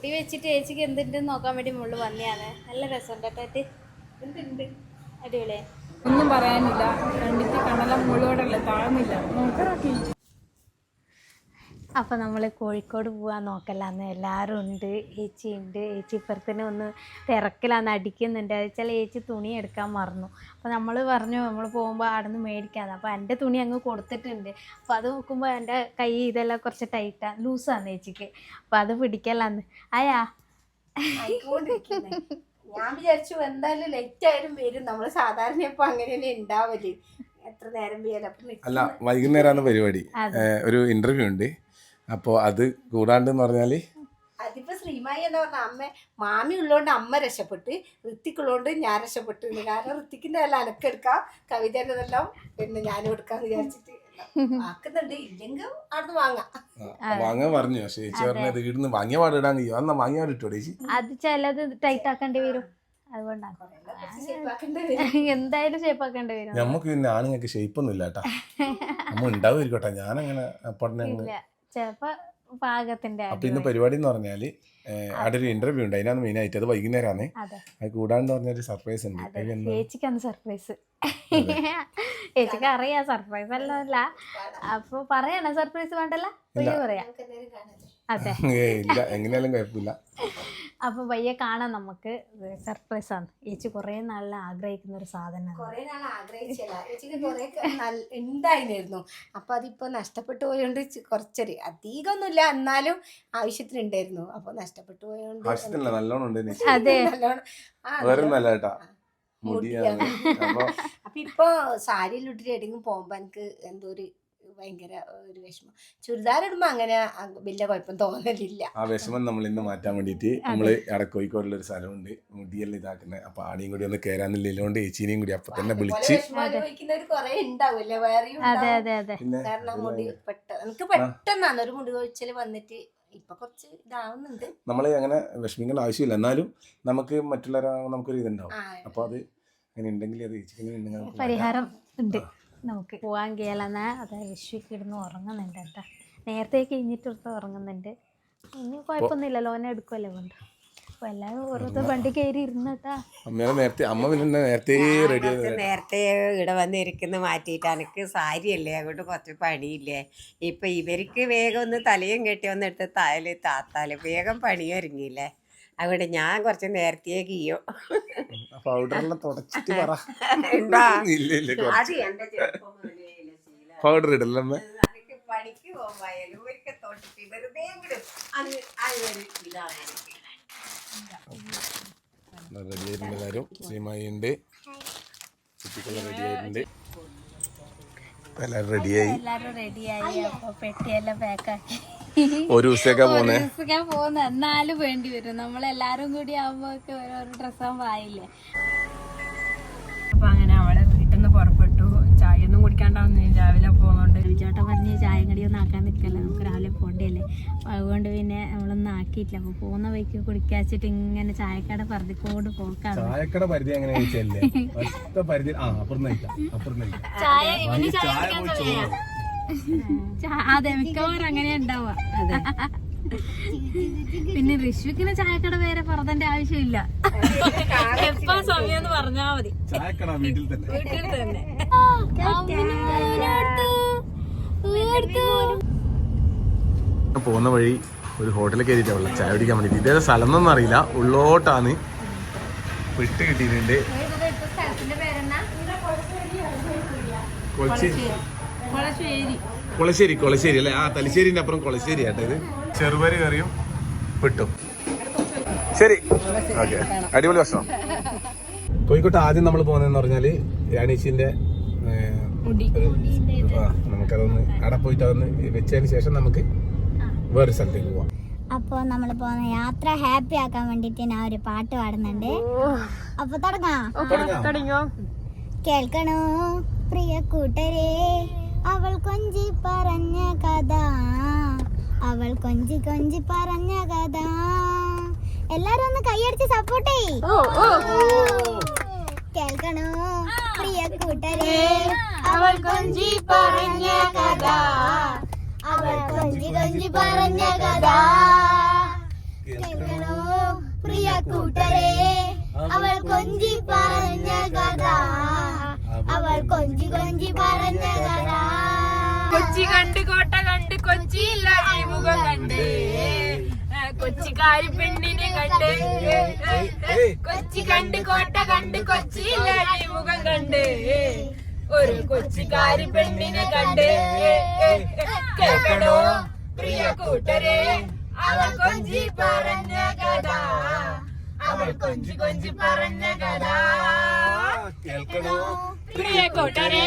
മുടി വെച്ചിട്ട് ചേച്ചിക്ക് എന്തുണ്ടെന്ന് നോക്കാൻ വേണ്ടി മുള്ളു വന്നെയാണ്. നല്ല രസമുണ്ട് കേട്ടോ എന്തുണ്ട്? അടിപൊളിയാ ഒന്നും പറയാനില്ല. കണ്ടിട്ട് കടലം മുഴുവടല്ലേ താഴ്ന്നില്ല. നോക്കറാക്കി അപ്പോൾ നമ്മൾ കോഴിക്കോട് പോകാൻ നോക്കലാന്ന് എല്ലാവരും ഉണ്ട്. ഏച്ചി ഉണ്ട്. ഏച്ചി ഇപ്പുറത്തിന് ഒന്ന് തിരക്കിലാന്ന് അടിക്കുന്നുണ്ട്. അത് വെച്ചാൽ ഏച്ചി തുണി എടുക്കാൻ മറന്നു. അപ്പോൾ നമ്മൾ പറഞ്ഞു നമ്മൾ പോകുമ്പോൾ അവിടെ നിന്ന് മേടിക്കാന്ന് അപ്പോൾ എന്റെ തുണി അങ്ങ് കൊടുത്തിട്ടുണ്ട്. അപ്പോൾ അത് നോക്കുമ്പോൾ എന്റെ കൈ ഇതെല്ലാം കുറച്ച് ടൈറ്റാ ലൂസാന്ന് ഏച്ചിക്ക്. അപ്പോൾ അത് പിടിക്കലാന്ന് ആയാ. ഞാൻ വിചാരിച്ചു എന്തായാലും ലേറ്റ് ആയാലും വരും. നമ്മൾ സാധാരണ ഇപ്പൊ അങ്ങനെ തന്നെ ഉണ്ടാവൽ എത്ര നേരം അല്ല വൈകുന്നേരമാണ് പരിപാടി. ഒരു ഇന്റർവ്യൂ ഉണ്ട്. അപ്പോൾ അത് കൂടാണ്ട് എന്ന് പറഞ്ഞാൽ അതിപ്പോ ശ്രീമായി എന്ന് പറഞ്ഞ? അമ്മ മാമി ഉള്ളോണ്ട് അമ്മ രക്ഷപ്പെട്ട് ഋത്തിക് ഉള്ളോണ്ട് ഞാൻ രക്ഷപ്പെട്ടു എന്ന്. കാരണം ഋത്തിക്കിന്റെ എല്ലാം അനക്കെടുക്കാം എടുക്കാം എല്ലാം പിന്നെ ഞാനും എടുക്കാന്ന് വിചാരിച്ചിട്ട്. ആക്കുന്നുണ്ട് ഇല്ലെങ്കിൽ അവിടുന്ന് വാങ്ങാം. വാങ്ങാൻ പറഞ്ഞു. പക്ഷേ ചേച്ചി പറഞ്ഞത് ഇവിടുന്ന് വാങ്ങിയ പാട് ഇടാൻ കഴിയും. എന്നാ വാങ്ങിയ പാട് ഇട്ടോ ചേച്ചി? അത് ചിലത് ടൈറ്റ് ആക്കേണ്ടി വരും. അതുകൊണ്ടാണ്. എന്തായാലും ഷേപ്പ് ആക്കേണ്ടി വരും. നമുക്ക് പിന്നെ ആണുങ്ങൾക്ക് ഷേപ്പ് ഒന്നും ഇല്ല കേട്ടാ നമ്മ ഉണ്ടാവുമായിരിക്കട്ടെ ഞാനങ്ങനെ ഇല്ല. ചിലപ്പോ പാകത്തിന്റെ അപ്പൊ ഇന്ന് പരിപാടി എന്ന് പറഞ്ഞാൽ അവിടെ ഒരു ഇന്റർവ്യൂ ഉണ്ട്. അതിനാണ് മെയിൻ ആയിട്ട്. അത് വൈകുന്നേരമാണ് അതെ. കൂടാണ്ട് പറഞ്ഞൊരു സർപ്രൈസ് ഉണ്ട്. ചേച്ചിക്കാണ് സർപ്രൈസ് ചേച്ചിക്ക് അറിയാം. സർപ്രൈസ് അല്ല അല്ല അപ്പൊ പറയണ. സർപ്രൈസ് വേണ്ടല്ല? പറയാം. അതെ. ഇല്ല. എങ്ങനെയാലും കുഴപ്പമില്ല. അപ്പൊ വയ്യ കാണാം നമുക്ക്. സർപ്രൈസ് ആണ്. ചേച്ചി കുറെ നാളിൽ ആഗ്രഹിക്കുന്ന ഒരു സാധനമാണ്. കൊറേ നാൾ ആഗ്രഹിച്ചില്ല. ചേച്ചിക്ക് കൊറേ ഉണ്ടായിരുന്നു അപ്പൊ അതിപ്പോ നഷ്ടപ്പെട്ടു പോയോണ്ട് അധികം കുറച്ചൊരു അധികമൊന്നുമില്ല എന്നാലും ആവശ്യത്തിനുണ്ടായിരുന്നു. അപ്പൊ നഷ്ടപ്പെട്ടു പോയോണ്ട് ആവശ്യത്തിനല്ല. നല്ലോണം ഉണ്ട് അതെ. നല്ലോണം വളരെ നല്ല കേട്ടാ അപ്പൊ ഇപ്പൊ സാരിയിൽ ഇട്ടിട്ട് എവിടെയെങ്കിലും പോകുമ്പോ എനിക്ക് എന്തോ ഒരു ഭയങ്കര ഒരു വിഷമം. ചുരിദാർ ഇടുമ്പോ അങ്ങനെ വലിയ കുഴപ്പം തോന്നലില്ല. ആ വിഷമം നമ്മൾ ഇന്ന് മാറ്റാൻ വേണ്ടിയിട്ട് നമ്മൾ അവിടെ കോഴിക്കോടുള്ള ഒരു സ്ഥലമുണ്ട്. മുടിയെല്ലാം ഇതാക്കുന്നത് അപ്പൊ ആടെയും കൂടി ഒന്ന് കയറാന്നില്ലോണ്ട് ചേച്ചീനെയും കൂടി അപ്പൊ തന്നെ വിളിച്ച് കാരണം മുടി പെട്ടെന്ന് എനിക്ക് പെട്ടെന്നാണ് ഒരു മുടി വന്നിട്ട് ഇപ്പൊ കുറച്ച് ഇതാവുന്നുണ്ട്. നമ്മൾ അങ്ങനെ വിഷമിക്കേണ്ട ആവശ്യമില്ല. എന്നാലും നമുക്ക് മറ്റുള്ളവരാ നമുക്കൊരു ഇതുണ്ടാവും അപ്പൊ അത് അങ്ങനെ ഉണ്ടെങ്കിൽ അത് ചേച്ചിക്ക് പരിഹാരം ഉണ്ട്. നമുക്ക് പോകാൻ കേലെന്നാ അത് വിഷുക്ക് ഇടുന്ന് ഉറങ്ങുന്നുണ്ട് കേട്ടോ. നേരത്തെ കഴിഞ്ഞിട്ടെടുത്ത് ഉറങ്ങുന്നുണ്ട്. ഇനി കുഴപ്പമൊന്നുമില്ല ലോനെ എടുക്കുമല്ലോ കൊണ്ട്. അപ്പൊ എല്ലാവരും ഓരോരുത്തർ വണ്ടി കയറി ഇരുന്നട്ടാ അമ്മേനെ നേരത്തെ അമ്മ പിന്നെ നേരത്തെ റെഡി നേരത്തെ ഇവിടെ വന്നിരിക്കുന്ന മാറ്റിയിട്ട്. എനിക്ക് സാരിയല്ലേ? അങ്ങോട്ട് കുറച്ച് പണിയില്ലേ? ഇപ്പൊ ഇവർക്ക് വേഗം ഒന്ന് തലയും കെട്ടി ഒന്ന് എടുത്ത് താൽ താത്താൽ. വേഗം പണി അതുകൊണ്ട് ഞാൻ കുറച്ച് നേരത്തെ കീയോ. പൗഡർ ഇടല്ലമ്മ എനിക്ക് പണിക്ക് പോകുമ്പോയാലും ഒരിക്കൽ തൊട്ടിട്ട് വെറുതെ വിടും അത് ആ ഒരു ഇതാണ് എനിക്ക് റെഡി ആയിട്ടുണ്ട് എല്ലാവരും റെഡിയായി. റെഡിയായി. പെട്ടിയെല്ലാം പാക്കാക്കി ഒരു ദിവസമൊക്കെ പോന്നെ. ഞാൻ പോകുന്ന എന്നാലും വേണ്ടി വരും. നമ്മളെല്ലാരും കൂടി ആവുമ്പോ ഓരോ ഡ്രസ്സാൻ അപ്പൊ അങ്ങനെ അവളെ വീട്ടിൽ നിന്ന് പുറപ്പെട്ടു. ചായ ഒന്നും കുടിക്കാണ്ടാവുന്ന രാവിലെ പോകുന്നുണ്ട്. ചേട്ടൻ പറഞ്ഞ് ചായ കടിയൊന്നും ആക്കാൻ നിൽക്കല്ല നമുക്ക് രാവിലെ പോണ്ടല്ലേ അപ്പൊ അതുകൊണ്ട് പിന്നെ നമ്മളൊന്നും ആക്കിയിട്ടില്ല. അപ്പൊ പോകുന്ന വഴിക്ക് കുടിക്കാച്ചിട്ട് ഇങ്ങനെ ചായക്കട പറഞ്ഞിക്കോട് പോക്കാണ്. ചായക്കട പരിധി അങ്ങനെ പരിധി ചായ ഇവന് ചായ കുടിക്കാൻ അതെ മിക്കവാറും അങ്ങനെ ഉണ്ടാവുക. പിന്നെ ഋഷിക്കിന് ചായക്കട വേറെ പറഞ്ഞതിന്റെ ആവശ്യമില്ല. എപ്പോ സമയം എന്ന് പറഞ്ഞാ മതി. ചായക്കട വീട്ടിൽ തന്നെ. വീട്ടിൽ തന്നെ. പോകുന്ന വഴി ഒരു ഹോട്ടലിൽ കയറിയിട്ടാ ചായ കുടിക്കാൻ വേണ്ടി ഇതേ സ്ഥലം എന്നൊന്നും അറിയില്ല. ഉള്ളോട്ടാണ് വിട്ട് കിട്ടിയിട്ടുണ്ട്. കൊച്ചി. പേരെന്നാ കൊളശ്ശേരി. കൊളശ്ശേരി അല്ലേ? ആ തലശ്ശേരിന്റെ അപ്പുറം കൊളശ്ശേരി ആട്ടെ ഇത്. ചെറുപരി കറിയും വിട്ടും ശരി. ഓക്കെ. അടിപൊളി ഭക്ഷണം. കോഴിക്കോട്ട് ആദ്യം നമ്മൾ പോകുന്നതെന്ന് പറഞ്ഞാൽ ആ നമുക്കതൊന്ന് അവിടെ പോയിട്ട് അതൊന്ന് വെച്ചതിന് ശേഷം നമുക്ക് വേറെ സ്ഥലത്തേക്ക് പോവാം. അപ്പോൾ നമ്മൾ പോകുന്ന യാത്ര ഹാപ്പി ആക്കാൻ വേണ്ടിയിട്ട് ഞാൻ ഒരു പാട്ട് പാടുന്നുണ്ട്. അപ്പൊ തുടങ്ങാം. കേൾക്കണോ പ്രിയ കൂട്ടരെ? അവൾ കൊഞ്ചി പറഞ്ഞ കഥ. അവൾ കൊഞ്ചി കൊഞ്ചി പറഞ്ഞ കഥ. എല്ലാരും ഒന്ന് കൈയടിച്ച് സപ്പോർട്ട് ചെയ് കേൾക്കണോ? പ്രിയ കൂട്ടരെ അവൾ കൊഞ്ചി പറഞ്ഞ കഥ. അവൾ കൊഞ്ചി കൊഞ്ചി പറഞ്ഞ കഥ. കേൾക്കണോ? പ്രിയ കൂട്ടരെ അവൾ കൊഞ്ചി പറഞ്ഞ കഥ. അവൾ കൊഞ്ചി കൊഞ്ചി പറഞ്ഞ കഥ കണ്ട് കോട്ട കണ്ട് കൊച്ചിയില്ല മുഖം കണ്ട്. കൊച്ചിക്കാരി പെണ്ണിനെ കണ്ട്. കൊച്ചി കണ്ട് കോട്ട കണ്ട് കൊച്ചിയില്ല മുഖം കണ്ട്. ഒരു കൊച്ചിക്കാരി പെണ്ണിനെ കണ്ട്. കേൾക്കണോ പ്രിയ കൂട്ടരെ അവൾ കൊഞ്ചി പറഞ്ഞ കഥ. അവൾ കൊഞ്ചി കൊഞ്ചി പറഞ്ഞ കഥ. കേൾക്കണോ? പ്രിയ കൂട്ടരെ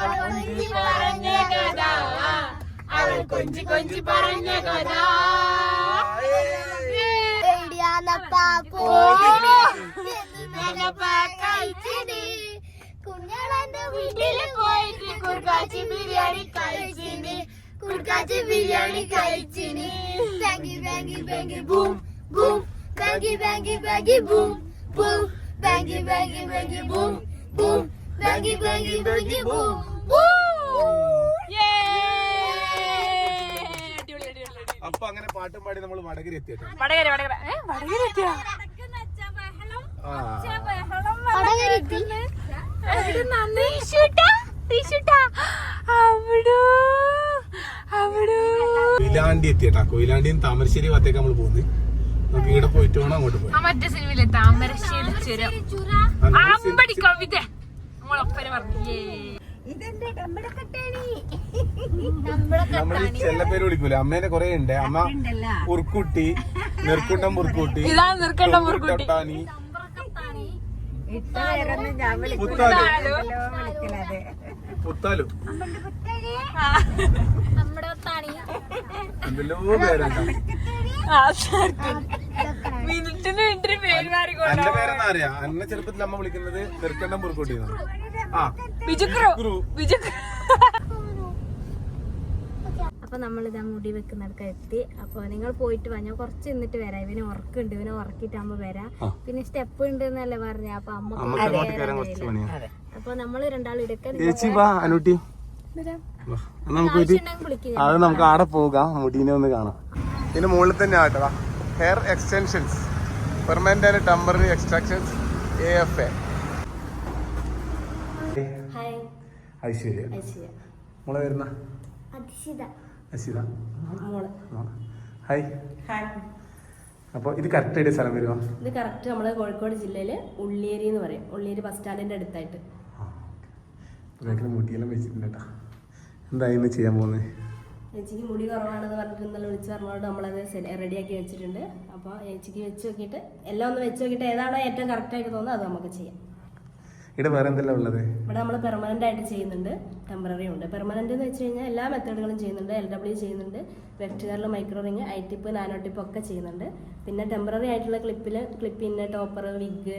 അവൾ കൊഞ്ചി പറഞ്ഞ കഥ. അവൾ കൊഞ്ചി കൊഞ്ചി പറഞ്ഞ കഥ. കുഞ്ഞാളന്റെ വീട്ടിൽ പോയിട്ട് കുർക്കാച്ചി ബിരിയാണി കഴിച്ചിന്. കുർക്കാച്ചി ബിരിയാണി കഴിച്ചിന്. ബാങ്കി ബാങ്കി ബാങ്കി ബൂം ബൂം. ബാങ്കി ബാങ്കി ബാങ്കി ബൂം ബൂം. ബാങ്കി ബാങ്കി ബാങ്കി ബൂം ബൂം. ബാങ്കി ബാങ്കി ബാങ്കി ബൂം. അപ്പൊ അങ്ങനെ പാട്ടും പാടി നമ്മൾ വടകര എത്തിയിട്ട് വടകര വടകര. കൊയിലാണ്ടി എത്തിയട്ടാ. കൊയിലാണ്ടിയും താമരശ്ശേരി ഭാഗത്തേക്ക് നമ്മൾ പോകുന്നത് നമുക്ക് ഇവിടെ പോയിട്ട് വേണം അങ്ങോട്ട് പോയി ആ മറ്റേ സിനിമയിലെ താമരശ്ശേരി ചുരം. കവിത. പറഞ്ഞേ. പേര് വിളിക്കൂല? അമ്മേനെ കൊറേ ഉണ്ട് അമ്മ ഉറുക്കുട്ടി ഉറുക്കുട്ടി നിർക്കണ്ട പേരൊന്നും ഞാൻ പുത്താലു. എന്തെല്ലോ പേരുണ്ട് മിനിറ്റിന് വേണ്ടി പേര് മാറി എന്റെ പേരെന്നാ അറിയാം? എന്നെ ചെറുപ്പത്തിൽ അമ്മ വിളിക്കുന്നത് നെർക്കണ്ടം മുറുക്കുട്ടി അപ്പോൾ നമ്മളിതാ മുടി വെക്കുന്നിടക്ക് എത്തി. അപ്പൊ നിങ്ങൾ പോയിട്ട് വാ. ഞാൻ കുറച്ച് നിന്നിട്ട് വരാം. ഇവന് ഉറക്കുണ്ട്. ഇവനെ ഉറക്കിട്ടാകുമ്പോ വരാം. പിന്നെ സ്റ്റെപ്പ് ഉണ്ട് എന്നല്ലേ പറഞ്ഞ. അപ്പൊ അപ്പോൾ നമ്മൾ രണ്ടാളും നമുക്ക് വിളിക്കുക അത് നമുക്ക് ആടെ പോകാം. മുടീനെ ഒന്ന് കാണാം. ഇതിന് മുകളിൽ തന്നെ ആട്ടോ hair extensions permanent and temporary extractions A F A hi Aishwarya. മോളെ വരുന്ന അശിത ഹായ്. അപ്പോൾ ഇത് കറക്റ്റ് ആയിട്ട് സ്ഥലം വരുമോ ഇത് കറക്റ്റ് നമ്മുടെ കോഴിക്കോട് ജില്ലയിലെ ഉള്ളിയേരി എന്ന് പറയും. ഉള്ളിയേരി ബസ് സ്റ്റാൻഡിന്റെ അടുത്തായിട്ട്. മുടിയെല്ലാം വെച്ചിട്ടുണ്ട് കേട്ടോ. എന്തായിരുന്നു ചെയ്യാൻ പോകുന്നത് ചേച്ചിക്ക് മുടി കുറവാണെന്ന് പറഞ്ഞിട്ട് ഇന്നലെ വിളിച്ച് പറഞ്ഞോണ്ട് നമ്മളത് റെഡിയാക്കി വെച്ചിട്ടുണ്ട്. അപ്പോൾ ചേച്ചിക്ക് വെച്ച് നോക്കിയിട്ട് എല്ലാം ഒന്ന് വെച്ച് നോക്കിയിട്ട് ഏതാണോ ഏറ്റവും കറക്റ്റ് ആയിട്ട് തോന്നുന്നത് അത് നമുക്ക് ചെയ്യാം. ഇവിടെ വേറെ എന്തെല്ലാം ഉള്ളത്? ഇവിടെ നമ്മൾ പെർമനന്റ് ആയിട്ട് ചെയ്യുന്നുണ്ട് ടെമ്പററി ഉണ്ട്. പെർമനന്റ് എന്ന് വെച്ച് കഴിഞ്ഞാൽ എല്ലാ മെത്തേഡുകളും ചെയ്യുന്നുണ്ട് എൽ ഡബ്ല്യു ചെയ്യുന്നുണ്ട് ലെഫ്റ്റ് കയറിൽ micro ring I tip nano tip ഒക്കെ ചെയ്യുന്നുണ്ട്. പിന്നെ ടെമ്പററി ആയിട്ടുള്ള ക്ലിപ്പിൽ ക്ലിപ്പിന് ടോപ്പർ വിഗ്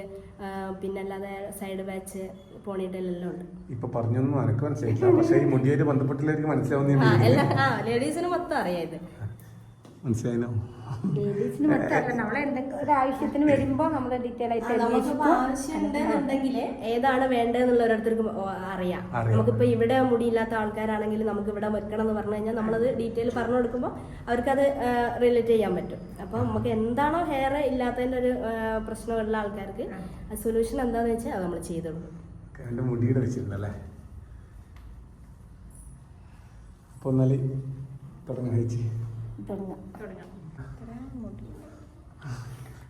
പിന്നെ അല്ലാതെ സൈഡ് ബാച്ച് പോണിട്ടെല്ലാം എല്ലാം ഉണ്ട്. ഇപ്പൊ പറഞ്ഞൊന്നും മനസ്സിലായില്ല പക്ഷേ ഈ മുടിയായിട്ട് ബന്ധപ്പെട്ടുള്ളവർക്ക് ആ മനസ്സിലാവുന്ന ലേഡീസിന് മൊത്തം അറിയാം ഇത്. മനസ്സിലായിനോ? ആവശ്യത്തിന് ഡീറ്റെയിൽ ആയിട്ട് ഏതാണ് വേണ്ടതെന്നുള്ള ഓരോരുത്തർക്കും അറിയാം. നമുക്കിപ്പോ ഇവിടെ മുടിയില്ലാത്ത ആൾക്കാരാണെങ്കിൽ നമുക്ക് ഇവിടെ വെക്കണം എന്ന് പറഞ്ഞു കഴിഞ്ഞാൽ നമ്മളത് ഡീറ്റെയിൽ പറഞ്ഞു കൊടുക്കുമ്പോൾ അവർക്കത് റിലേറ്റ് ചെയ്യാൻ പറ്റും. അപ്പൊ നമുക്ക് എന്താണോ ഹെയർ ഇല്ലാത്തതിന്റെ ഒരു പ്രശ്നമുള്ള ആൾക്കാർക്ക് സൊല്യൂഷൻ എന്താന്ന് വെച്ചാൽ അത് നമ്മൾ ചെയ്തു കൊടുക്കും. എന്റെ മുടിയുടെ വെച്ചിട്ടുണ്ടല്ലേ? അപ്പൊ എന്നാൽ തുടങ്ങി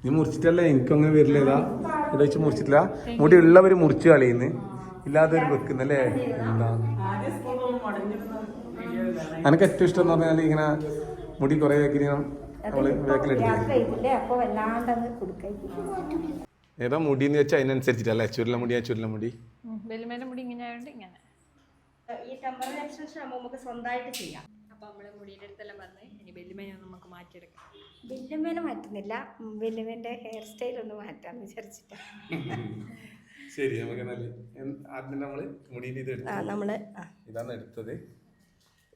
നീ മുറിച്ചിട്ടല്ലേ? എനിക്കങ്ങനെ അങ്ങനെ വരില്ല ഇതാ ഇവിടെ വെച്ച് മുറിച്ചിട്ടില്ല. മുടി ഉള്ളവര് മുറിച്ച് കളയുന്നു. ഇല്ലാത്തവര് വെക്കുന്നല്ലേ? എന്താ? എനിക്ക് ഏറ്റവും ഇഷ്ടം എന്ന് പറഞ്ഞാൽ ഇങ്ങനെ മുടി കുറെ അപ്പോൾ വല്ലാണ്ടങ്ങ് കൊടുക്കായി ഏതാ മുടി എന്ന് വെച്ചാൽ അതിനനുസരിച്ചിട്ടല്ലേ? ചുരുള മുടിയാ ചുരുള മുടി. മുടി ഇങ്ങനെ ഈ ടെമ്പററി എക്സ്റ്റൻഷൻ നമുക്ക് സ്വന്തമായിട്ട് ചെയ്യാം. അപ്പൊ നമ്മൾ മുടിയുടെ അടുത്തെല്ലാം പറഞ്ഞ് ഇനി വെല്ലുമേനെ നമുക്ക് മാറ്റിയെടുക്കാം. വല്യമ്മേനെ മാറ്റുന്നില്ല. വല്യമ്മേന്റെ ഹെയർ സ്റ്റൈൽ ഒന്ന് മാറ്റാന്ന് വിചാരിച്ചിട്ട്. ശരി നമുക്ക് നല്ല ആദ്യം നമ്മൾ മുടിയുടെ ഇത് എടുത്തു നമ്മൾ ഇതാണ് എടുത്തത്.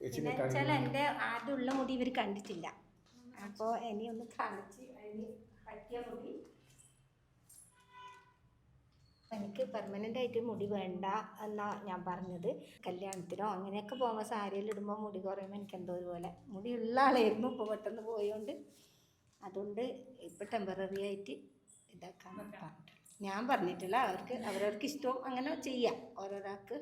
വെച്ചാൽ എന്റെ ആദ്യമുള്ള മുടി ഇവർ കണ്ടിട്ടില്ല. അപ്പോൾ ഇനി ഒന്ന് കാണിച്ച് അതിന് പറ്റിയ മുടി എനിക്ക് പെർമനന്റ് ആയിട്ട് മുടി വേണ്ട എന്നാ ഞാൻ പറഞ്ഞത്. കല്യാണത്തിനോ അങ്ങനെയൊക്കെ പോകുമ്പോൾ സാരിയിൽ ഇടുമ്പോൾ മുടി കുറയുമ്പോൾ എനിക്ക് എന്തോ ഒരുപോലെ മുടി ഉള്ള ആളായിരുന്നു ഇപ്പോൾ പെട്ടെന്ന് പോയോണ്ട്. അതുകൊണ്ട് ഇപ്പോൾ ടെമ്പററി ആയിട്ട് ഇതാക്കാൻ പറഞ്ഞിട്ടുണ്ട്. ഞാൻ പറഞ്ഞിട്ടില്ല. അവർക്ക് അവരവർക്ക് ഇഷ്ടവും അങ്ങനെ ചെയ്യാം. ഓരോരാൾക്ക്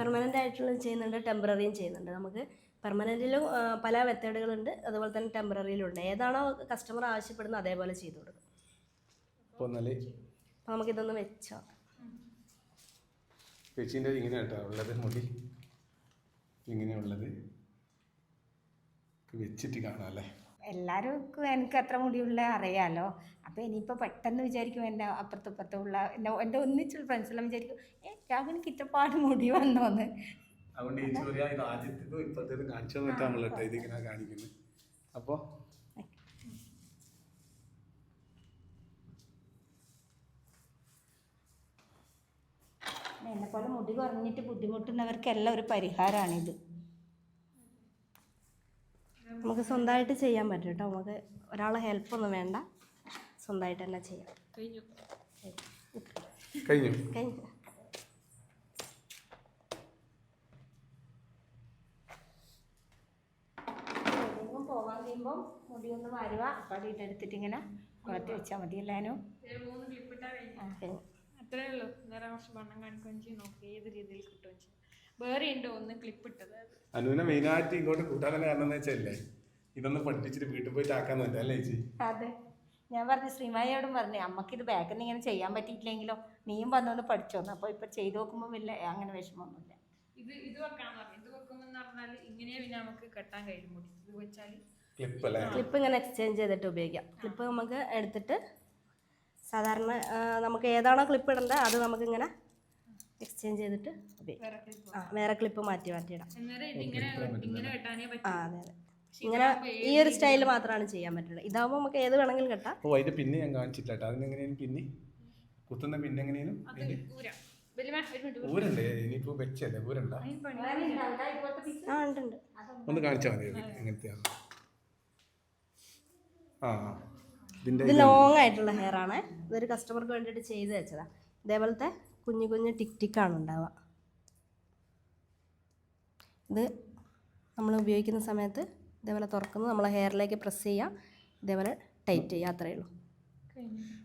പെർമനന്റ് ആയിട്ടുള്ള ചെയ്യുന്നുണ്ട്. ടെമ്പററിയും ചെയ്യുന്നുണ്ട്. നമുക്ക് പെർമനന്റിലും പല മെത്തേഡുകളുണ്ട്. അതുപോലെ തന്നെ ടെമ്പററിയിലും ഉണ്ട്. ഏതാണോ കസ്റ്റമർ ആവശ്യപ്പെടുന്നത് അതേപോലെ ചെയ്തു കൊടുക്കും. അപ്പോൾ അപ്പോൾ നമുക്കിതൊന്ന് വെച്ചോ ചേച്ചീന്റെ ഇങ്ങനെ കേട്ടോ ഉള്ളത് മുടി ഇങ്ങനെയുള്ളത്. വെച്ചിട്ട് കാണാം അല്ലേ? എല്ലാവർക്കും എനിക്ക് അത്ര മുടിയുള്ള അറിയാലോ. അപ്പോൾ ഇനിയിപ്പോൾ പെട്ടെന്ന് വിചാരിക്കും എന്റെ അപ്പുറത്തപ്പുറത്തുള്ള എന്റെ എന്റെ ഒന്നിച്ചുള്ള ഫ്രണ്ട്സെല്ലാം വിചാരിക്കും ഏ രാഘവന് ഇത്രപാട് മുടി വന്നോന്ന്. അതുകൊണ്ട് ചേച്ചി പറയാ ഇത് ആദ്യത്തേതും ഇപ്പോഴത്തേതും കാണിച്ചു തന്നിട്ടാണല്ലോ കേട്ടോ ഇതിങ്ങനെ കാണിക്കുന്നത് അപ്പോൾ എന്നെപ്പോലെ മുടി കുറഞ്ഞിട്ട് ബുദ്ധിമുട്ടുന്നവർക്കെല്ലാം ഒരു പരിഹാരമാണിത് നമുക്ക് സ്വന്തമായിട്ട് ചെയ്യാൻ പറ്റും കേട്ടോ. നമുക്ക് ഒരാളെ ഹെൽപ്പൊന്നും വേണ്ട. സ്വന്തമായിട്ട് തന്നെ ചെയ്യാം. കഴിഞ്ഞു. കഴിഞ്ഞു. കഴിഞ്ഞു. വരുവാ പോകാൻ കഴിയുമ്പോൾ മുടി ഒന്ന് വാരുക അപ്പം എടുത്തിട്ട് ഇങ്ങനെ കുളത്തി വെച്ചാൽ മതി എല്ലാവരും ആ മൂന്ന് ക്ലിപ്പ് ഇട്ടാ കഴിഞ്ഞു. അത്രേ ഉള്ളൂ. നേരെ കുറച്ച് വണ്ണം കാണിക്കുകയും ചെയ്യും. നോക്കി ഏത് രീതിയിൽ കിട്ടുകയും ചെയ്യും. വേറെ ഉണ്ട് ഒന്ന് ക്ലിപ്പ് ഇട്ടത്? അനുവിനെ മെയിനായിട്ട് ഇങ്ങോട്ട് കൂട്ടാനല്ല കാരണം എന്ന് വെച്ചല്ലേ ഇതൊന്ന് പഠിപ്പിച്ചിട്ട് വീട്ടിൽ പോയിട്ട് ആക്കാൻ പറ്റും അല്ലേ ചേച്ചി? അതെ. ഞാൻ പറഞ്ഞു ശ്രീമായോടും പറഞ്ഞു അമ്മയ്ക്ക് ഇത് ബാക്കിൽ നിന്ന് ഇങ്ങനെ ചെയ്യാൻ പറ്റിയിട്ടില്ലെങ്കിലോ? നീയും വന്നൊന്ന് പഠിച്ചോന്ന് അപ്പോൾ ഇപ്പം ചെയ്തു നോക്കുമ്പോൾ ഇല്ല അങ്ങനെ വിഷമമൊന്നുമില്ല. ഇത് ഇത് വെക്കാൻ പറഞ്ഞു. ഇത് വെക്കുമെന്ന് പറഞ്ഞാൽ ഇങ്ങനെ പിന്നെ നമുക്ക് കെട്ടാൻ കഴിയും. മുടി ഇത് വെച്ചാൽ ക്ലിപ്പ് അല്ലേ? ക്ലിപ്പ് ഇങ്ങനെ എക്സ്ചേഞ്ച് ചെയ്തിട്ട് ഉപയോഗിക്കാം. ക്ലിപ്പ് നമുക്ക് എടുത്തിട്ട് സാധാരണ നമുക്ക് ഏതാണോ ക്ലിപ്പ് ഇടേണ്ടത് അത് നമുക്കിങ്ങനെ എക്സ്ചേഞ്ച് ചെയ്തിട്ട് ഉപയോഗിക്കാം. വേറെ ക്ലിപ്പ് ആ വേറെ ക്ലിപ്പ് മാറ്റി മാറ്റിയിടാം. ആ പറ്റും. അതെ അതെ. ഇങ്ങനെ ഈ ഒരു സ്റ്റൈൽ മാത്രമാണ് ചെയ്യാൻ പറ്റുള്ളൂ. ഇതാവുമ്പോൾ നമുക്ക് ഏത് വേണമെങ്കിലും കെട്ടാം. ഓ ഇത് പിന്നെ ഞാൻ കാണിച്ചില്ല കേട്ടോ. അതിനെങ്ങനെയും പിന്നെ. കുത്തുന്ന പിന്നെ എങ്ങനെയും ഊരുണ്ട് ഊരാം. വലിയ ഒരു മിനിറ്റ് ഊരണ്ടേ? ഇനിയിപ്പോ വെച്ചല്ലേ? ഊരണ്ട? ആ ഉണ്ട് ഒന്ന് കാണിച്ചാൽ മതി എങ്ങനത്തെയാണ് ആ ആ. ഇത് ലോങ് ആയിട്ടുള്ള ഹെയർ ആണ്. ഇതൊരു കസ്റ്റമർക്ക് വേണ്ടിയിട്ട് ചെയ്ത് വെച്ചതാ. ഇതേപോലത്തെ കുഞ്ഞു കുഞ്ഞു ടിക് ടിക്കാണ് ഉണ്ടാവുക. ഇത് നമ്മൾ ഉപയോഗിക്കുന്ന സമയത്ത് ഇതേപോലെ തുറക്കുന്നത് നമ്മളെ ഹെയറിലേക്ക് പ്രസ് ചെയ്യുക ഇതേപോലെ ടൈറ്റ് ചെയ്യുക അത്രയേ ഉള്ളൂ.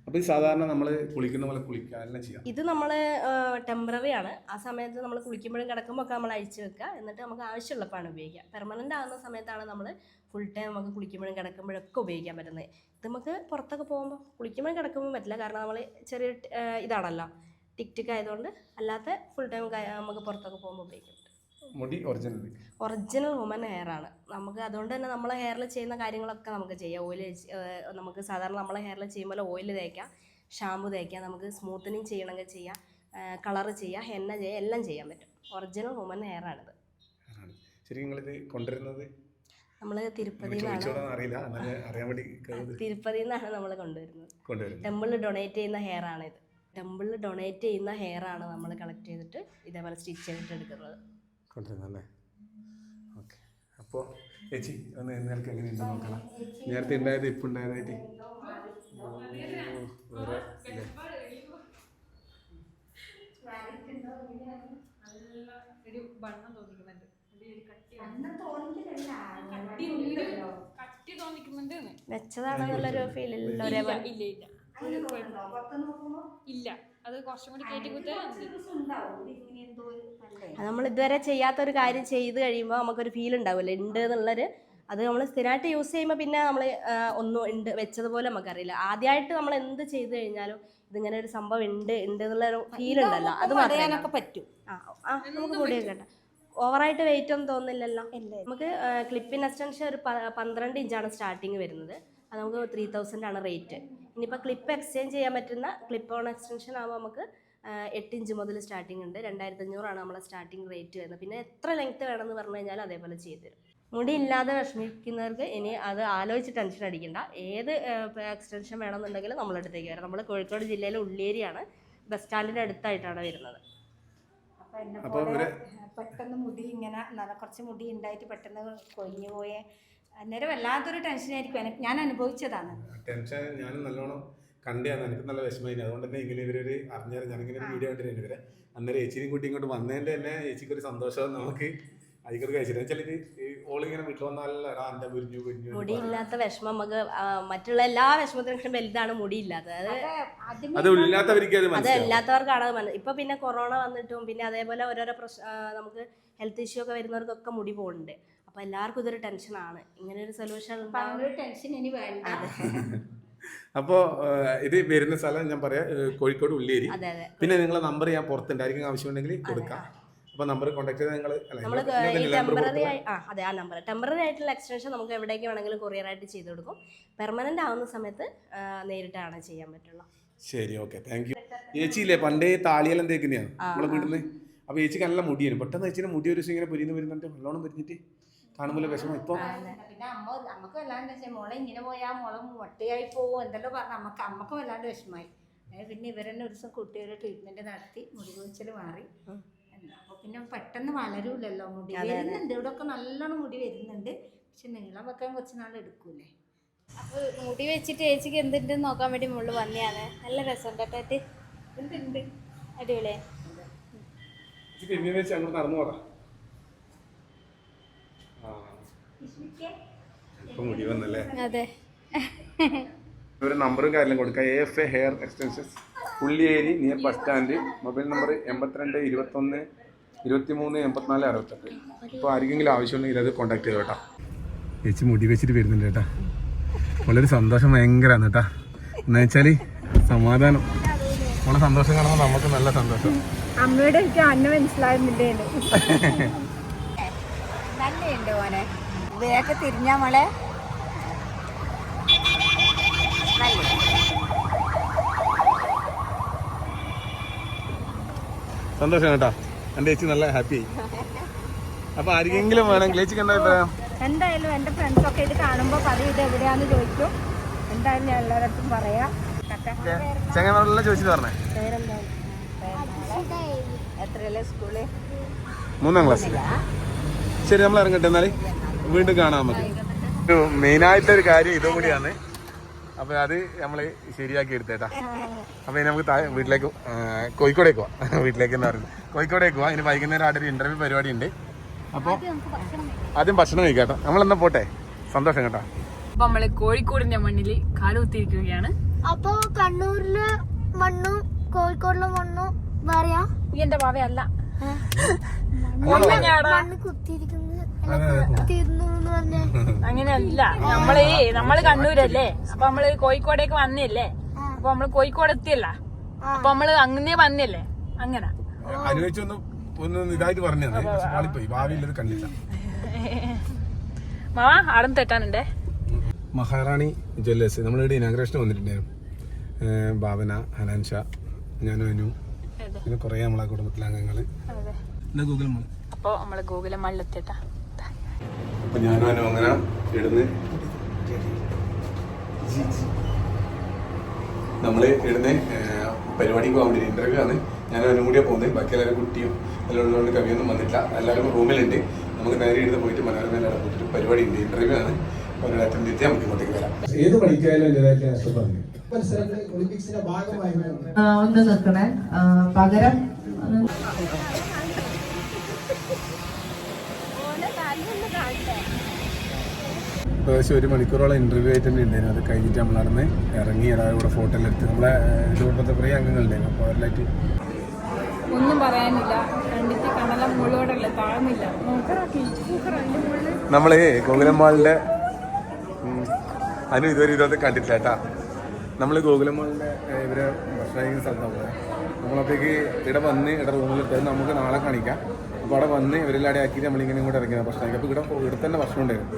അപ്പൊ ഈ സാധാരണ നമ്മൾ കുളിക്കുന്ന പോലെ കുളിക്കാനല്ല ചെയ്യാം. ഇത് നമ്മൾ ടെമ്പററി ആണ്. ആ സമയത്ത് നമ്മൾ കുളിക്കുമ്പോഴും കിടക്കുമ്പോൾ ഒക്കെ നമ്മൾ അഴിച്ച് വെക്കുക. എന്നിട്ട് നമുക്ക് ആവശ്യമുള്ളപ്പോഴാണ് ഉപയോഗിക്കുക. പെർമനന്റ് ആകുന്ന സമയത്താണ് നമ്മൾ ഫുൾ ടൈം നമുക്ക് കുളിക്കുമ്പോഴും കിടക്കുമ്പോഴും ഒക്കെ ഉപയോഗിക്കാൻ പറ്റുന്നത്. ഇത് നമുക്ക് പുറത്തൊക്കെ പോകുമ്പോൾ കുളിക്കുമ്പോഴും കിടക്കുമ്പോൾ പറ്റില്ല. കാരണം നമ്മൾ ചെറിയ ഇതാണല്ലോ. ടിക് ടിക് ആയതുകൊണ്ട് അല്ലാത്ത ഫുൾ ടൈം നമുക്ക് പുറത്തൊക്കെ പോകുമ്പോൾ ഉപയോഗിക്കാൻ പറ്റും മുടി ഒറിജിനൽ ഒറിജിനൽ വുമൻ ഹെയർ ആണ്. നമുക്ക് അതുകൊണ്ട് തന്നെ നമ്മളെ ഹെയറിൽ ചെയ്യുന്ന കാര്യങ്ങളൊക്കെ നമുക്ക് ചെയ്യാം. ഓയിൽ നമുക്ക് സാധാരണ നമ്മളെ ഹെയറിൽ ചെയ്യുമ്പോൾ ഓയിൽ തേക്കാം. ഷാമ്പു തേക്കാം. നമുക്ക് സ്മൂത്തനിങ് ചെയ്യണമെങ്കിൽ ചെയ്യാം. കളർ ചെയ്യാം. ഹെന്ന ചെയ്യാം. എല്ലാം ചെയ്യാൻ പറ്റും. ഒറിജിനൽ വുമൻ ഹെയർ ആണിത്. ശരിക്കും നിങ്ങളിത് കൊണ്ടുവരുന്നത്? നമ്മൾ തിരുപ്പതി തിരുപ്പതി തിരുപ്പതിയിൽ നിന്നാണ് നമ്മൾ കൊണ്ടുവരുന്നത്. ടെമ്പിളിൽ ഡൊണേറ്റ് ചെയ്യുന്ന ഹെയർ ഇത് ടെമ്പിളിൽ ഡൊണേറ്റ് ചെയ്യുന്ന ഹെയർ ആണ് നമ്മൾ കളക്ട് ചെയ്തിട്ട് ഇതേപോലെ സ്റ്റിച്ച് ചെയ്തിട്ട് എടുക്കുന്നത്. കൊണ്ടുവരുന്നല്ലേ ഓക്കെ. അപ്പോൾ ചേച്ചി ഒന്ന് നിങ്ങൾക്ക് എങ്ങനെയുണ്ട് നോക്കണം. നേരത്തെ ഉണ്ടായത് ഇപ്പം ഉണ്ടായതായിട്ട്. വേറെ. വെച്ചതാണെന്നുള്ളൊരു ഫീലില്ല ഇല്ല. അത് കുറച്ചും കൂടി കയറ്റി കുത്തരാ നമ്മൾ ഇതുവരെ ചെയ്യാത്ത ഒരു കാര്യം ചെയ്ത് കഴിയുമ്പോൾ നമുക്കൊരു ഫീൽ ഉണ്ടാവില്ല ഉണ്ട് എന്നുള്ളൊരു അത് നമ്മൾ സ്ഥിരമായിട്ട് യൂസ് ചെയ്യുമ്പോൾ പിന്നെ നമ്മൾ ഒന്നും ഉണ്ട് വെച്ചതുപോലെ നമുക്കറിയില്ല. ആദ്യമായിട്ട് നമ്മൾ എന്ത് ചെയ്തു കഴിഞ്ഞാലും ഇതിങ്ങനെ ഒരു സംഭവം ഉണ്ട് ഉണ്ട് എന്നുള്ളൊരു ഫീൽ ഉണ്ടല്ലോ. അത് മാത്രമേ പറയാനൊക്കെ പറ്റും. ആ ആ നമുക്ക് കൂടിയൊക്കെ കേട്ടോ. ഓവറായിട്ട് വെയിറ്റ് ഒന്നും തോന്നില്ലല്ലോ. നമുക്ക് ക്ലിപ്പിൻ അസ്റ്റൻഷൻ ഒരു പന്ത്രണ്ട് ഇഞ്ചാണ് സ്റ്റാർട്ടിങ് വരുന്നത്. അത് നമുക്ക് ത്രീ തൗസൻഡ് ആണ് റേറ്റ് ഇനിയിപ്പോൾ ക്ലിപ്പ് എക്സ്ചേഞ്ച് ചെയ്യാൻ പറ്റുന്ന ക്ലിപ്പ് ഓൺ എക്സ്റ്റൻഷൻ ആകുമ്പോൾ നമുക്ക് എട്ട് ഇഞ്ച് മുതൽ സ്റ്റാർട്ടിംഗ് ഉണ്ട്. രണ്ടായിരത്തി അഞ്ഞൂറാണ് നമ്മളെ സ്റ്റാർട്ടിംഗ് റേറ്റ് വരുന്നത്. പിന്നെ എത്ര ലെങ്ത് വേണമെന്ന് പറഞ്ഞു കഴിഞ്ഞാൽ അതേപോലെ ചെയ്തു തരും. മുടി ഇല്ലാതെ വിഷമിക്കുന്നവർക്ക് ഇനി അത് ആലോചിച്ച് ടെൻഷൻ അടിക്കണ്ട. ഏത് എക്സ്റ്റൻഷൻ വേണമെന്നുണ്ടെങ്കിലും നമ്മളെടുത്തേക്ക് വരാം. നമ്മൾ കോഴിക്കോട് ജില്ലയിലെ ഉള്ളേരിയാണ് ബസ് സ്റ്റാൻഡിന്റെ അടുത്തായിട്ടാണ് വരുന്നത്. അപ്പോൾ ഇവർ പെട്ടെന്ന് മുടി ഇങ്ങനെ നല്ല കുറച്ച് മുടി ഉണ്ടായിട്ട് പെട്ടെന്ന് കൊഴിഞ്ഞു പോയേ അന്നേരം വല്ലാത്തൊരു ടെൻഷൻ ആയിരിക്കും. ഞാൻ അനുഭവിച്ചതാണ്. ടെൻഷൻ ഞാൻ നല്ലോണം കണ്ടിയാണ് എനിക്ക് നല്ല വിഷമമായിരുന്നു അതുകൊണ്ട് തന്നെ ഇങ്ങനെ ഇവരൊരു അറിഞ്ഞാൽ ഞാനിങ്ങനെ ഒരു വീഡിയോ കണ്ടിരുന്നു ഇവരെ അന്നേരം ചേച്ചിനെയും കൂട്ടി ഇങ്ങോട്ട് വന്നതിന്റെ തന്നെ ചേച്ചിക്ക് ഒരു സന്തോഷം നമുക്ക് അതിക്കൊരു കഴിച്ചിട്ട് വെച്ചാൽ ഓളിങ്ങനെ വീട്ടിൽ വന്നാലല്ല എന്റെ മുരിഞ്ഞു വിരിഞ്ഞു മുടിയില്ലാത്ത വിഷമം നമുക്ക് മറ്റുള്ള എല്ലാ വിഷമത്തിനും വലുതാണ് മുടിയില്ലാത്തത്. അത് ഇല്ലാത്തവർക്ക് അത് അത് ഇപ്പൊ പിന്നെ കൊറോണ വന്നിട്ടും പിന്നെ അതേപോലെ ഓരോരോ പ്രശ്ന നമുക്ക് ഹെൽത്ത് ഇഷ്യൂ ഒക്കെ വരുന്നവർക്കൊക്കെ മുടി പോകുന്നുണ്ട്. അപ്പൊ എല്ലാവർക്കും ഇതൊരു ടെൻഷനാണ് ഇങ്ങനെ ഒരു സൊല്യൂഷൻ ടെൻഷൻ ഇനി വേണ്ട. അപ്പോ ഇത് വരുന്ന സ്ഥലം ഞാൻ പറയാ കോഴിക്കോട് ഉള്ളേരി അതെ അതെ. പിന്നെ നിങ്ങളെ നമ്പർ ഞാൻ പുറത്തുണ്ട് ആയിരിക്കും ആവശ്യമുണ്ടെങ്കിൽ കൊടുക്കാം. അപ്പൊ നമ്പർ കോൺടാക്ട് ചെയ്താൽ നിങ്ങൾ നമ്മൾ ടെമ്പററി ആയി അതെ ആ നമ്പർ ടെമ്പററി ആയിട്ടുള്ള എക്സ്റ്റൻഷൻ നമുക്ക് എവിടേക്ക് വേണമെങ്കിലും കൊറിയർ ആയിട്ട് ചെയ്ത് കൊടുക്കും. പെർമനന്റ് ആവുന്ന സമയത്ത് നേരിട്ടാണ് ചെയ്യാൻ പറ്റുള്ളൂ. ശരി ഓക്കെ താങ്ക് യു ചേച്ചിയില്ലേ പണ്ടേ താളിയെല്ലാം തേക്കുന്നതാണ് നമ്മളെ വീട്ടിൽ നിന്ന് അപ്പൊ ചേച്ചിക്ക് നല്ല മുടിയാണ്. പെട്ടെന്ന് ചേച്ചിന്റെ മുടി ഒരു ദിവസം ഇങ്ങനെ പൊരിന്ന് വരുന്നുണ്ട് നല്ലോണം പൊരിഞ്ഞിട്ട് കാണുമ്പോൾ വിഷമം ഇപ്പൊ? പിന്നെ അമ്മ നമുക്ക് വല്ലാണ്ട് വിഷമം. മോളെ ഇങ്ങനെ പോയാൽ മോളെ മുട്ടയായി പോവും. എന്തെല്ലോ പറഞ്ഞു അമ്മയ്ക്ക് അമ്മയ്ക്ക് വല്ലാണ്ട് വിഷമമായി പിന്നെ ഇവരെന്നെ ഒരു ദിവസം കുട്ടിയുടെ ട്രീറ്റ്മെന്റ് നടത്തി മുടി കൊഴിച്ചിൽ മാറി. അപ്പൊ പിന്നെ പെട്ടെന്ന് വളരൂലല്ലോ മുടി. വരുന്നുണ്ട്. ഇവിടെ ഒക്കെ നല്ലോണം മുടി വരുന്നുണ്ട്. പക്ഷെ നീളം വെക്കാൻ കുറച്ച് നാൾ എടുക്കൂലേ. അപ്പോൾ മുടി വെച്ചിട്ട് ചേച്ചിക്ക് എന്തുണ്ടെന്ന് നോക്കാൻ വേണ്ടി മുള്ളു വന്നെയാണ്. നല്ല രസമുണ്ട് കേട്ടോ എന്തുണ്ട്? അടിപൊളിയാ നടന്നു പോകാം അതെ. ഒരു നമ്പറും കാര്യങ്ങളും കൊടുക്കാം. A F A hair extensions Pulliyeri near bus stand mobile number എൺപത്തിരണ്ട് ഇരുപത്തൊന്ന് ഇരുപത്തി മൂന്ന് എൺപത്തിനാല് അറുപത്തെട്ട്. ഇപ്പോൾ ആർക്കെങ്കിലും ആവശ്യമുണ്ടെങ്കിൽ അത് കോൺടാക്ട് ചെയ്തോ കേട്ടോ ചേച്ചി മുടി വെച്ചിട്ട് വരുന്നുണ്ട് കേട്ടാ വളരെ സന്തോഷം ഭയങ്കരമാണ് കേട്ടാ എന്ന് വെച്ചാൽ സമാധാനം. നമ്മളെ സന്തോഷം കാണുമ്പോൾ നമുക്ക് നല്ല സന്തോഷം. അമ്മയുടെ എനിക്ക് അന്ന മനസ്സിലാകുന്നില്ലേ നല്ലുണ്ട് മോനെ. ഇവയൊക്കെ തിരിഞ്ഞാ മോളെ. സന്തോഷം കേട്ടോ. എന്റെ ചേച്ചി നല്ല ഹാപ്പി ആയി. അപ്പോൾ ആർക്കെങ്കിലും വേണമെങ്കിൽ ചേച്ചിക്ക് എന്താ അഭിപ്രായം? എന്തായാലും ഫ്രണ്ട്സ് ഒക്കെ ഇത് കാണുമ്പോൾ പറയും ഇത് എവിടെയാന്ന് ചോദിക്കും. എന്തായാലും ഞാൻ എല്ലായിടത്തും പറയാം. ചെങ്ങന്മാരെല്ലാം ചോദിച്ചിട്ട് പറഞ്ഞേ. എത്രയല്ലേ സ്കൂളിൽ മൂന്നാം ക്ലാസ്സിൽ ശരി നമ്മൾ ഇറങ്ങട്ടെ. എന്നാൽ വീണ്ടും കാണാം നമുക്ക്. ഒരു മെയിനായിട്ടൊരു കാര്യം ഇതും കൂടിയാണ്. അപ്പൊ അത് നമ്മൾ ശരിയാക്കി എടുത്തേട്ടാ. അപ്പൊ ഇനി നമുക്ക് താഴെ വീട്ടിലേക്ക് കോഴിക്കോടേക്ക് പോവാം. വീട്ടിലേക്ക് എന്ന് പറയുന്നത്. കോഴിക്കോടേക്ക് പോവാം. ഇനി വൈകുന്നേരം ആടൊരു ഒരു ഇന്റർവ്യൂ പരിപാടി ഉണ്ട് അപ്പോൾ ആദ്യം ഭക്ഷണം കഴിക്കാം കേട്ടോ. നമ്മളെന്നാ പോട്ടെ? സന്തോഷം കേട്ടോ. അപ്പൊ നമ്മൾ കോഴിക്കോടിന്റെ മണ്ണിൽ കാലുകുത്തിയിരിക്കുകയാണ്. അപ്പൊ കണ്ണൂരിലെ മണ്ണും കോഴിക്കോടിലെ മണ്ണും പറയാ എന്റെ ഭാവയല്ല അങ്ങനെയല്ല. നമ്മൾ നമ്മൾ കണ്ണൂരല്ലേ? അപ്പൊ നമ്മൾ കോഴിക്കോടേക്ക് വന്നില്ലേ? അപ്പൊ നമ്മൾ കോഴിക്കോട് എത്തിയല്ല? അപ്പൊ നമ്മൾ അങ്ങനെ വന്നില്ലേ? അങ്ങനെ. അനുവദിച്ചൊന്ന് ഒന്ന് ഇതായിട്ട് പറഞ്ഞു ഇത് കണ്ടില്ല. മാവാ ആടും തെറ്റാനുണ്ടേ? മഹാറാണി ജ്വല്ലേഴ്സ്. നമ്മളിവിടെ ഇനാഗ്രേഷൻ വന്നിട്ടുണ്ടായിരുന്നു. ഭാവന ഹനാൻഷ ഞാനും അനു. പിന്നെ കുറേ നമ്മളെ കുടുംബത്തിലെ അംഗങ്ങൾ ഗൂഗിൾ നമ്മൾ ഗൂഗിളിൽ മണ്ണിലെത്തിട്ടാ അപ്പൊ ഞാനും അങ്ങനെ ഇടുന്ന്. നമ്മൾ ഇടുന്ന് പരിപാടിക്ക് പോകാൻ വേണ്ടി ഇന്റർവ്യൂ ആണ്. ഞാൻ അവനും കൂടിയാ പോകുന്നത് ബാക്കി എല്ലാവരും കുട്ടിയും എല്ലാം ഉള്ളതുകൊണ്ട് കവിയൊന്നും വന്നിട്ടില്ല. എല്ലാവരും റൂമിലുണ്ട്. നമുക്ക് നേരെ എടുത്ത് പോയിട്ട് മനോരമയിലാണ് പോയിട്ട് പരിപാടി ഉണ്ട്. ഇന്റർവ്യൂ ആണ്. അവരുടെ അറ്റൻഡ് ചെയ്തിട്ട് നമുക്ക് ഇങ്ങോട്ടേക്ക് വരാം. ഏത് പഠിക്കായാലും മത്സരങ്ങൾ ഒളിമ്പിക്സിന്റെ ഭാഗമായി ഒന്ന് നിർത്തണേ. പകരം ഏകദേശം ഒരു മണിക്കൂറോളം ഇന്റർവ്യൂ ആയിട്ട് തന്നെ ഉണ്ടായിരുന്നു. അത് കഴിഞ്ഞിട്ട് നമ്മൾ നടന്ന് ഇറങ്ങി എല്ലാവരും കൂടെ ഫോട്ടോ എല്ലാം എടുത്ത് നമ്മളെ ഇതുകൊണ്ടത്തെ കുറേ അംഗങ്ങളുണ്ടായിരുന്നു അപ്പോൾ അവരിലായിട്ട് ഒന്നും പറയാനില്ല. കണ്ടിട്ട് കടലം മുകളോടല്ല താഴ്ന്നില്ല. ഗോകുലമ്മാളിന്റെ അനു ഇതുവരെ ഇതൊക്കെ കണ്ടിട്ടില്ല കേട്ടാ. നമ്മൾ ഗോകുലമ്മാളിന്റെ ഇവരെ ഭക്ഷണം സ്ഥലത്താണ് നമ്മളപ്പേക്ക് നമ്മളപ്പോഴേക്ക് ഇവിടെ വന്ന് ഇവിടെ റൂമിലെടുത്തത് നമുക്ക് നാളെ കാണിക്കാം. അപ്പോൾ അവിടെ വന്ന് ഇവരെല്ലാം അടയാക്കിയിട്ട് നമ്മളിങ്ങനെ ഇങ്ങോട്ട് ഇറങ്ങിയത് ഭക്ഷണം അപ്പൊ അപ്പോൾ ഇവിടെ ഇവിടെ തന്നെ ഭക്ഷണം ഉണ്ടായിരുന്നു.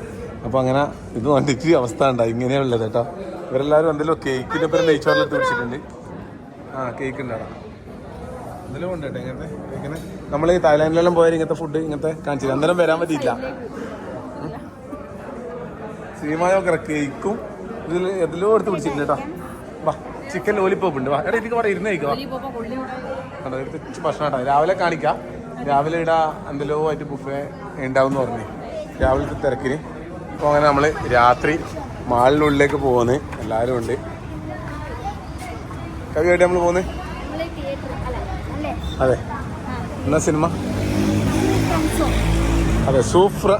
അപ്പോൾ അങ്ങനെ ഇത് കണ്ടിട്ട് അവസ്ഥ ഉണ്ടായി. ഇങ്ങനെയുള്ളത് കേട്ടോ. ഇവരെല്ലാവരും എന്തെങ്കിലും കേക്കിന്റെ പേര് നെയ്ച്ചോറിലെടുത്ത് പിടിച്ചിട്ടുണ്ട് ആ കേക്ക് ഉണ്ടാടാ എന്തെങ്കിലും ഉണ്ട് കേട്ടോ ഇങ്ങനത്തെ ഇങ്ങനെ നമ്മൾ ഈ തായ്ലാൻഡിലെല്ലാം പോയാൽ ഇങ്ങനത്തെ ഫുഡ് ഇങ്ങനത്തെ കാണിച്ചില്ല അന്നേരം വരാൻ പറ്റിയില്ല. സീമായ കേക്കും ഇതിൽ എതിലോ എടുത്ത് പിടിച്ചിട്ടുണ്ട് കേട്ടോ. വാ ചിക്കൻ ലോലിപ്പോപ്പ് ഉണ്ട്. വാ എടാ ഇതിക്ക് പറയാം ഇരുന്ന് കഴിക്കുക കണ്ടോ എടുത്ത് ഭക്ഷണം കേട്ടോ. രാവിലെ കാണിക്കാം. രാവിലെ ഇടാ എന്തെല്ലോ ആയിട്ട് ബുഫേ ഉണ്ടാവും എന്ന് പറഞ്ഞു. രാവിലത്തെ തിരക്കിന്. അപ്പോൾ അങ്ങനെ നമ്മൾ രാത്രി മാളിനുള്ളിലേക്ക് പോകുന്നത് എല്ലാവരും ഉണ്ട്. കവിയായിട്ട് നമ്മൾ പോകുന്നത് അതെ. എന്നാ സിനിമ? അതെ സൂഫ്ര